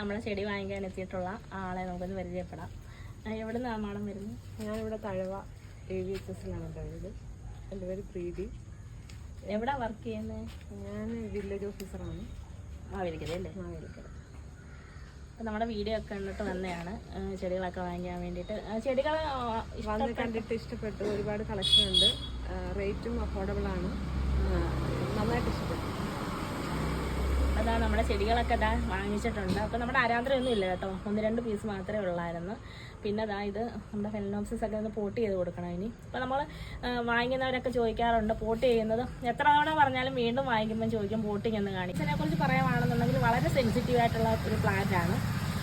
നമ്മളെ ചെടി വാങ്ങിക്കാൻ എത്തിയിട്ടുള്ള ആളെ നമുക്കൊന്ന് പരിചയപ്പെടാം. എവിടെ നിന്നാണ് മാഡം വരുന്നത്? ഞാനിവിടെ തഴവ എ വി എച്ച് എസിലാണ് ഉണ്ടായത് എന്റെ പേര് പ്രീതി. എവിടെ വർക്ക് ചെയ്യുന്നത് ഞാൻ വില്ലേജ് ഓഫീസറാണ് മാവേലിക്കത് അല്ലേ? മാവേലിക്കര. അപ്പം നമ്മുടെ വീഡിയോ ഒക്കെ കണ്ടിട്ട് വന്നതാണ്. ചെടികളൊക്കെ വാങ്ങിക്കാൻ വേണ്ടിയിട്ട്. ചെടികൾ വന്ന് കണ്ടിട്ട് ഇഷ്ടപ്പെട്ടു ഒരുപാട് കളക്ഷൻ ഉണ്ട് റേറ്റും അഫോർഡബിൾ ആണ്. നന്നായിട്ട് ഇഷ്ടപ്പെട്ടു. അതാണ് നമ്മുടെ ചെടികളൊക്കെ ഇതാ വാങ്ങിച്ചിട്ടുണ്ട്. അപ്പോൾ നമ്മുടെ ആരാന്തരമൊന്നും ഇല്ല കേട്ടോ. ഒന്ന് രണ്ട് പീസ് മാത്രമേ ഉള്ളായിരുന്നു. പിന്നെ അതാ ഇത് നമ്മുടെ ഫെലനോപ്സിസ് ഒക്കെ ഒന്ന് പോട്ട് ചെയ്ത് കൊടുക്കണം ഇനി. അപ്പോൾ നമ്മൾ വാങ്ങിക്കുന്നവരൊക്കെ ചോദിക്കാറുണ്ട് പോട്ട് ചെയ്യുന്നത്. എത്ര തവണ പറഞ്ഞാലും വീണ്ടും വാങ്ങിക്കുമ്പോൾ ചോദിക്കും പോട്ടിങ് എന്ന് കാണിക്കും ഇതിനെക്കുറിച്ച് പറയുവാണെന്നുണ്ടെങ്കിൽ വളരെ സെൻസിറ്റീവ് ആയിട്ടുള്ള ഒരു പ്ലാന്റ് ആണ്.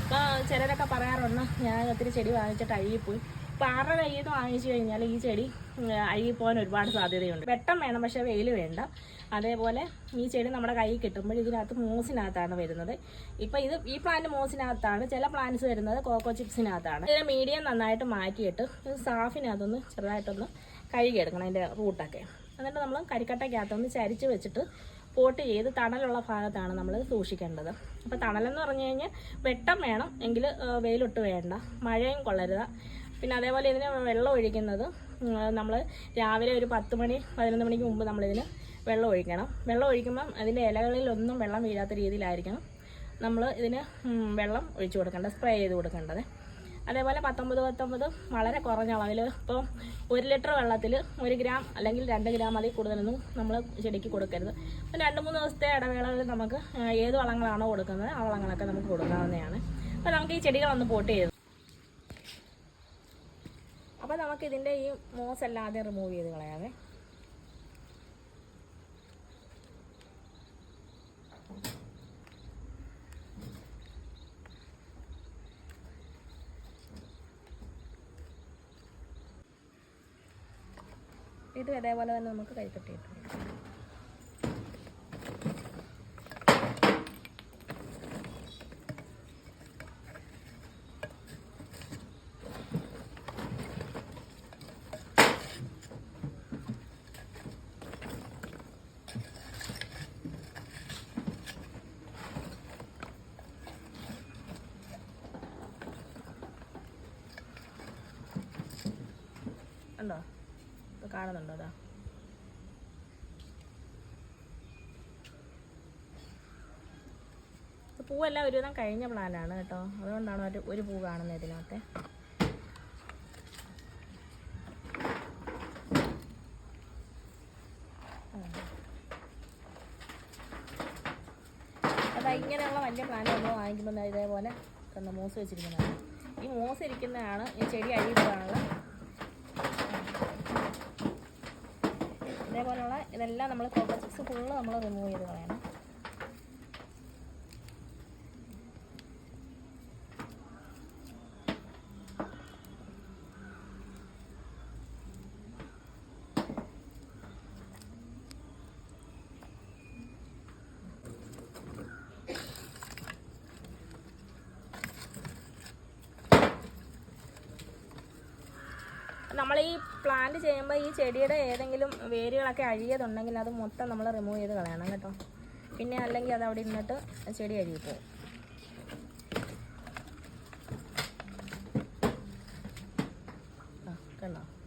അപ്പോൾ ചിലരൊക്കെ പറയാറുണ്ട് ഞാൻ ഒത്തിരി ചെടി വാങ്ങിച്ചിട്ട് അഴുകിപ്പോയി. അപ്പോൾ ആരുടെ കയ്യിൽ നിന്ന് വാങ്ങിച്ചു കഴിഞ്ഞാൽ ഈ ചെടി അഴുകിപ്പോകാൻ ഒരുപാട് സാധ്യതയുണ്ട്. വെട്ടം വേണം പക്ഷേ വെയിൽ വേണ്ട. അതേപോലെ ഈ ചെടി നമ്മുടെ കയ്യിൽ കിട്ടുമ്പോൾ ഇതിനകത്ത് മൂസിനകത്താണ് വരുന്നത്. ഇപ്പം ഇത് ഈ പ്ലാന്റ് മൂസിനകത്താണ് ചില പ്ലാന്റ്സ് വരുന്നത് കോക്കോ ചിപ്സിനകത്താണ് ഇതിനെ മീഡിയം നന്നായിട്ട് മാറ്റിയിട്ട് ഇത് സാഫിനകത്തൊന്ന് ചെറുതായിട്ടൊന്ന് കഴുകിയെടുക്കണം അതിന്റെ റൂട്ടൊക്കെ എന്നിട്ട് നമ്മൾ കരിക്കട്ടയ്ക്കകത്തൊന്ന് ചരിച്ച് വെച്ചിട്ട് പോട്ട് ചെയ്ത് തണലുള്ള ഭാഗത്താണ് നമ്മൾ സൂക്ഷിക്കേണ്ടത്. അപ്പോൾ തണലെന്ന് പറഞ്ഞു കഴിഞ്ഞാൽ വെട്ടം വേണം എങ്കിൽ വെയിലൊട്ട് വേണ്ട. മഴയും കൊള്ളരുത്. പിന്നെ അതേപോലെ ഇതിന് വെള്ളം ഒഴിക്കുന്നത് നമ്മൾ രാവിലെ ഒരു പത്ത് മണി പതിനൊന്ന് മണിക്ക് മുമ്പ് നമ്മളിതിന് വെള്ളം ഒഴിക്കണം. വെള്ളം ഒഴിക്കുമ്പം അതിന്റെ ഇലകളിലൊന്നും വെള്ളം വീഴാത്ത രീതിയിലായിരിക്കണം നമ്മൾ ഇതിന് വെള്ളം ഒഴിച്ചു കൊടുക്കേണ്ടത് സ്പ്രേ ചെയ്ത് കൊടുക്കേണ്ടത്. അതേപോലെ പത്തൊമ്പത് പത്തൊമ്പത് വളരെ കുറഞ്ഞ അളവിൽ ഇപ്പോൾ ഒരു ലിറ്റർ വെള്ളത്തിൽ ഒരു ഗ്രാം അല്ലെങ്കിൽ രണ്ട് ഗ്രാം അതിൽ കൂടുതലൊന്നും നമ്മൾ ചെടിക്ക് കൊടുക്കരുത്. അപ്പം രണ്ട് മൂന്ന് ദിവസത്തെ ഇടവേളകളിൽ നമുക്ക് ഏത് വളങ്ങളാണോ കൊടുക്കുന്നത് ആ വളങ്ങളൊക്കെ നമുക്ക് കൊടുക്കാവുന്നതാണ്. അപ്പോൾ നമുക്ക് ഈ ചെടികളൊന്ന് പോട്ട് ചെയ്ത് അപ്പോൾ നമുക്ക് ഇതിന്റെ ഈ മോസ് അല്ലാതെ റിമൂവ് ചെയ്ത് കളയാവേ. ഇത് ഇതേപോലെ തന്നെ നമുക്ക് കൈ ഇട്ട് ഉണ്ടോ? ഇത് കാണുന്നുണ്ടോ അതാ? പൂവെല്ലാം ഒരുവിധം കഴിഞ്ഞ പ്ലാനാണ് കേട്ടോ. അതുകൊണ്ടാണ് ഒരു ഒരു പൂ കാണുന്നത് ഇതിനകത്തെ. അതാ ഇങ്ങനെയുള്ള വലിയ പ്ലാന്റ് നമ്മൾ വാങ്ങിക്കുമ്പോൾ ഇതേപോലെ മൂസ് വെച്ചിരിക്കുന്നതാണ്. ഈ മോസ് ഇരിക്കുന്നതാണ് ഈ ചെടി അഴിയിടാനുള്ള ഇതേപോലെയുള്ള ഇതെല്ലാം നമ്മൾ കോക്കോ ചിപ്സ് ഫുള്ള് നമ്മൾ റിമൂവ് ചെയ്ത് കളയണം. നമ്മൾ ഈ പ്ലാന്റ് ചെയ്യുമ്പോൾ ഈ ചെടിയുടെ ഏതെങ്കിലും വേരുകളൊക്കെ അഴിയതുണ്ടെങ്കിൽ അത് മൊത്തം നമ്മൾ റിമൂവ് ചെയ്ത് കളയണം കേട്ടോ. പിന്നെ അല്ലെങ്കിൽ അത് അവിടെ ഇന്നിട്ട് ചെടി അഴുകിപ്പോവും